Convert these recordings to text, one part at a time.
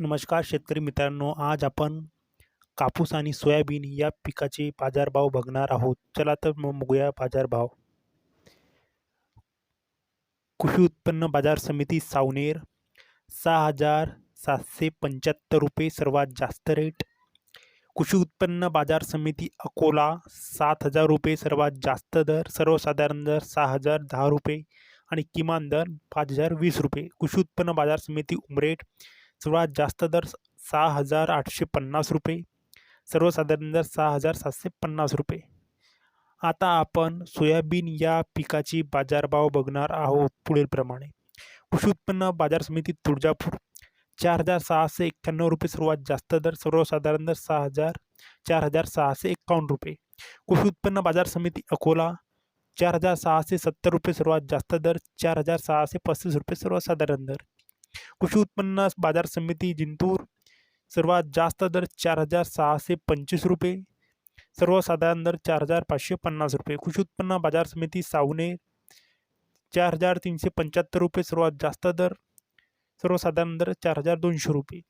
नमस्कार शेतकरी मित्रांनो आज आपण कापूस आणि सोयाबीन या पिकाचे बाजारभाव बघणार आहोत. चला तर मग बघूया बाजारभाव. कृषी उत्पन्न बाजार समिती सावनेर सहा हजार सातशे पंच्याहत्तर रुपये सर्वात जास्त रेट कृषी उत्पन्न बाजार समिती अकोला सात हजार रुपये सर्वात जास्त दर सर्वसाधारण दर सहा हजार दहा रुपये आणि किमान दर पाच हजार वीस रुपये. कृषी उत्पन्न बाजार समिती उमरेट सर्वात जास्त दर सहा हजार आठशे पन्नास रुपये सर्वसाधारण दर सहा हजार सातशे पन्नास रुपये. आता आपण सोयाबीन या पिकाची बाजारभाव बघणार आहोत पुढीलप्रमाणे कृषी उत्पन्न बाजार समिती तुळजापूर चार हजार सहाशे एक्क्याण्णव रुपये सर्वात जास्त दर सर्वसाधारण दर सहा हजार चार हजार सहाशे एक्कावन्न रुपये. कृषी उत्पन्न बाजार समिती अकोला चार हजार सहाशे सत्तर रुपये सर्वात जास्त दर चार हजार सहाशे पस्तीस रुपये सर्वसाधारण दर. कृषी उत्पन्न बाज़ार समिती जिंतूर, सर्वात जास्त दर चार हज़ार सहाशे पंचवीस रुपये, सर्वसाधारण दर चार हज़ार पाचशे पन्नास रुपये. कृषी उत्पन्न बाज़ार समिती सावने, चार हज़ार तीनशे पंच्याहत्तर रुपये, सर्वात जास्त दर सर्वसाधारण दर चार हज़ार दोनशे रुपये.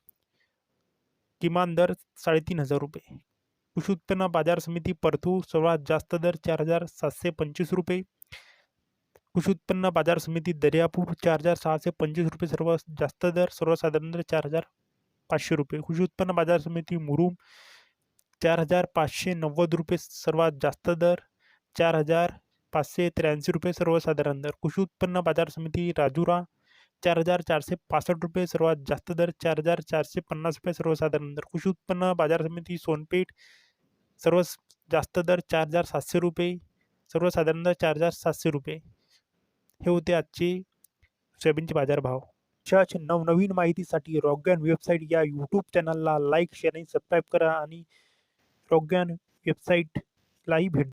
किमान दर साडेतीन हज़ार रुपये. कृषी उत्पन्न बाज़ार समिती परतूर सर्वात जास्त दर चार हज़ार सातशे पंचवीस रुपये कृषी उत्पन्न बाज़ार समिती दर्यापूर चार हज़ार सहाशे पंचवीस रुपये सर्वात जास्त दर सर्वसाधारण चार हज़ार पाचशे रुपये. कृषी उत्पन्न बाज़ार समिती मुरुम चार हज़ार पाचशे नव्वद रुपये सर्वात जास्त दर चार हज़ार पाचशे त्र्याऐंशी रुपये सर्वसाधारण दर. कृषी उत्पन्न बाज़ार समिती राजुरा चार हज़ार चारशे पासष्ट रुपये सर्वात जास्त दर चार हज़ार चारशे पन्नास रुपये सर्वसाधारण दर. कृषी उत्पन्न बाज़ार समिती सोनपेठ सर्वात जास्त दर चार हज़ार सातशे रुपये सर्वसाधारण दर चार हज़ार सातशे रुपये. हे होते आजचे सोयाबीनचे बाजारभाव. अशाच नवनवीन माहितीसाठी रॉगॅन वेबसाईट या यूट्यूब चॅनलला लाईक शेअर आणि सबस्क्राईब करा आणि रॉगॅन वेबसाईटलाही भेट